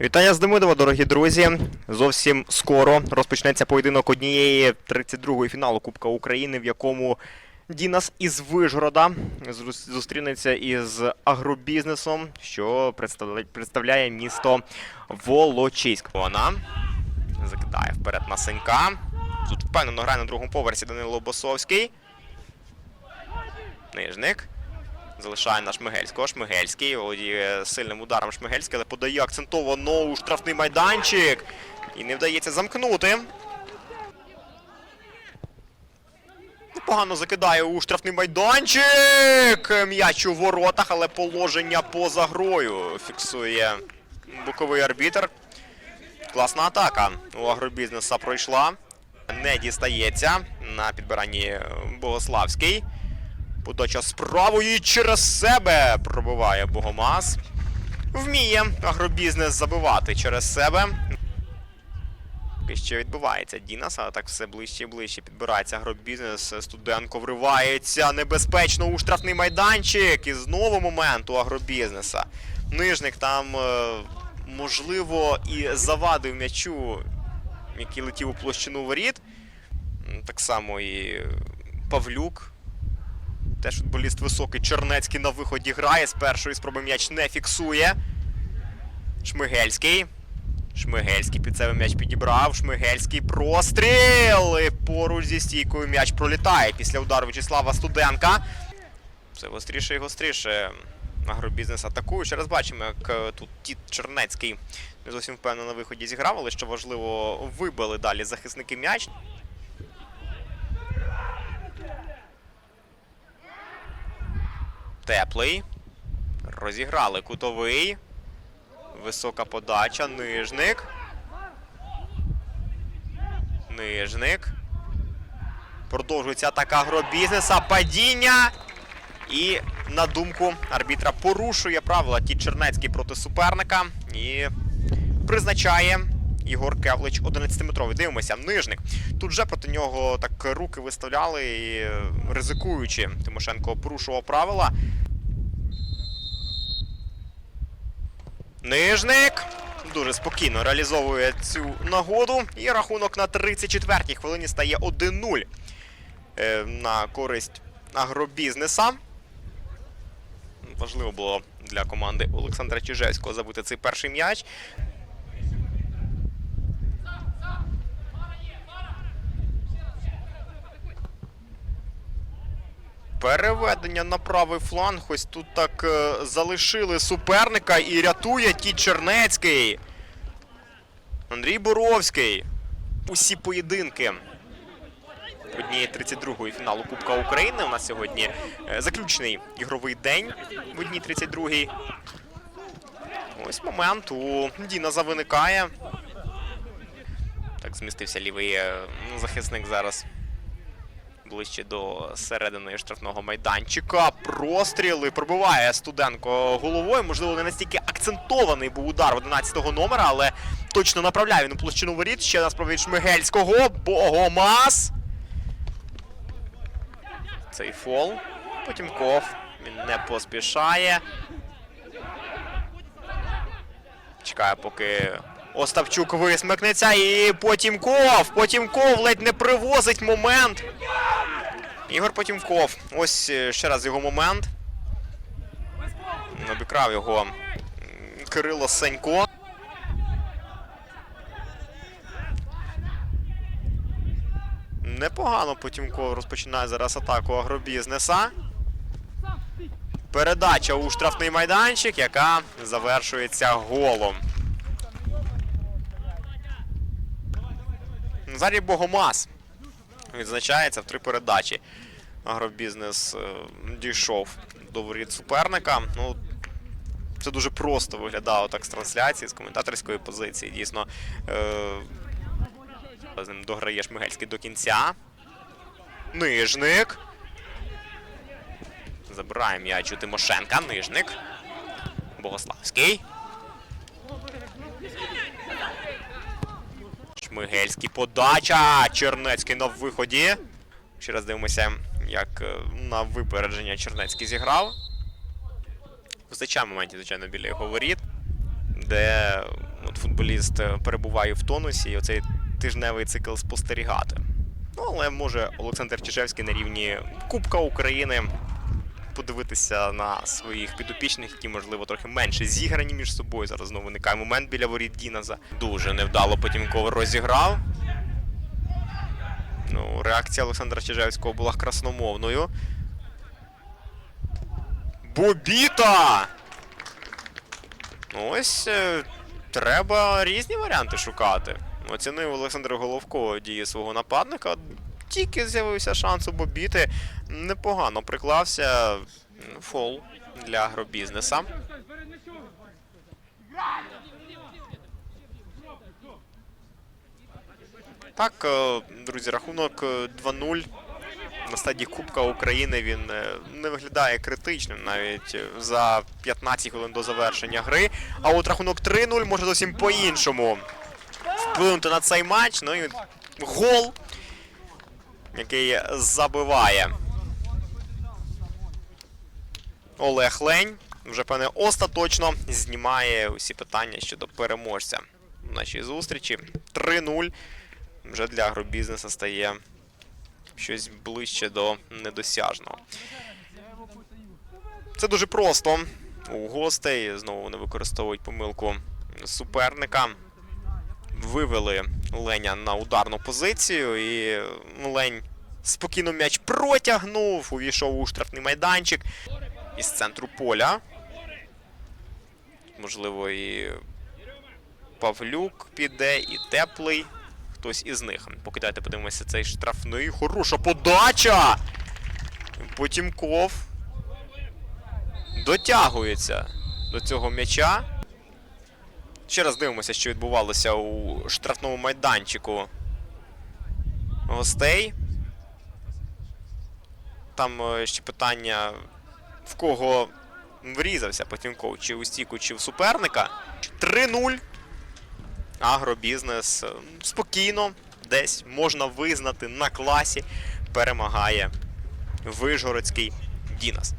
Вітання з Демидова, дорогі друзі. Зовсім скоро розпочнеться поєдинок однієї 32-ї фіналу Кубка України, в якому Дінас із Вижгорода зустрінеться із агробізнесом, що представляє місто Волочиськ. Вона закидає вперед на Сенька. Тут впевнено грає на другому поверсі Данило Босовський. Нижник. Залишає на Шмигельського. Шмигельський володіє сильним ударом Шмигельський, але подає акцентовано у штрафний майданчик. І не вдається замкнути. Непогано закидає у штрафний майданчик. М'яч у воротах, але положення поза грою. Фіксує боковий арбітр. Класна атака у агробізнеса пройшла. Не дістається на підбиранні Богославський. Подача з правої через себе пробиває Богомаз. Вміє агробізнес забивати через себе. Що відбувається Дінас, але так все ближче і ближче підбирається агробізнес. Студенко вривається небезпечно у штрафний майданчик. І знову момент у агробізнеса. Нижник там, е, можливо, і завадив м'ячу, який летів у площину воріт. Так само і Павлюк. Теж футболіст високий. Чернецький на виході грає. З першої спроби м'яч не фіксує. Шмигельський. Шмигельський під себе м'яч підібрав. Шмигельський простріл. І поруч зі стійкою м'яч пролітає після удару В'ячеслава Студенка. Все гостріше і гостріше. Агробізнес атакує. Ще раз бачимо, як е, тут Тіт Чернецький не зовсім впевнено на виході зіграв, але що важливо, вибили далі захисники м'яч. Теплий. Розіграли кутовий. Висока подача. Нижник. Нижник. Продовжується атака агробізнеса. Падіння. І на думку арбітра порушує правила Ті Чернецький проти суперника. І призначає Ігор Кевлич 11-метровий. Дивимося, нижник. Тут вже проти нього так руки виставляли і е, ризикуючи. Тимошенко порушував правила. Нижник дуже спокійно реалізовує цю нагоду. І рахунок на 34-й хвилині стає 1-0 е, на користь агробізнеса. Важливо було для команди Олександра Чижевського забути цей перший м'яч. Переведення на правий фланг. Ось тут так е, залишили суперника і рятує Ті Чернецький. Андрій Боровський. Усі поєдинки однієї 32-ї фіналу Кубка України. У нас сьогодні е, заключний ігровий день в одній 32-й. Ось момент у Діназа виникає. Так, змістився лівий е, захисник зараз ближче до середини штрафного майданчика. Простріли пробиває Студенко головою. Можливо, не настільки акцентований був удар 11-го номера, але точно направляє він у площину воріт. Ще раз від Шмигельського. Богомаз. Цей фол. Потім ков. Він не поспішає. Чекає, поки Оставчук висмикнеться. І потім ков. Потім ков ледь не привозить момент. Ігор Потімков. Ось е, ще раз його момент. Обікрав його Кирило Сенько. Непогано Потімков розпочинає зараз атаку агробізнеса. Передача у штрафний майданчик, яка завершується голом. Назарій Богомаз відзначається в три передачі. Агробізнес е, дійшов до воріт суперника. Ну, це дуже просто виглядало так з трансляції, з коментаторської позиції. Дійсно, е, з ним дограє Шмигельський до кінця. Нижник. Забирає м'яч у Тимошенка. Нижник. Богославський. Шмигельський подача. Чернецький на виході. Ще раз дивимося, як е, на випередження Чернецький зіграв. Вистачає моментів, звичайно, біля його воріт, де от, футболіст е, перебуває в тонусі і оцей тижневий цикл спостерігати. Ну, але може Олександр Чижевський на рівні Кубка України подивитися на своїх підопічних, які, можливо, трохи менше зіграні між собою. Зараз знову виникає момент біля воріт Діназа. Дуже невдало Потімков розіграв. Ну, реакція Олександра Чижевського була красномовною. Бобіта! Ну, Ось е, треба різні варіанти шукати. Оцінив Олександр Головко дії свого нападника. Тільки з'явився шанс у Бобіти. Непогано приклався фол для агробізнеса. Так, е, друзі, рахунок е, 2-0 на стадії Кубка України він е, не виглядає критичним навіть е, за 15 хвилин до завершення гри. А от рахунок 3-0 може зовсім по-іншому вплинути на цей матч. Ну і гол, який забиває Олег Лень. Вже певне остаточно знімає усі питання щодо переможця в нашій зустрічі. 3-0 вже для агробізнесу стає щось ближче до недосяжного. Це дуже просто. У гостей знову вони використовують помилку суперника. Вивели Леня на ударну позицію, і Лень спокійно м'яч протягнув, увійшов у штрафний майданчик із центру поля. Можливо, і Павлюк піде, і теплий. Хтось із них. Поки дайте подивимося цей штрафний. Хороша подача! Потімков дотягується до цього м'яча. Ще раз дивимося, що відбувалося у штрафному майданчику гостей. Там е, ще питання, в кого врізався Потімков, чи у стіку, чи в суперника. 3-0. Агробізнес е, спокійно десь можна визнати на класі перемагає Вижгородський Дінас.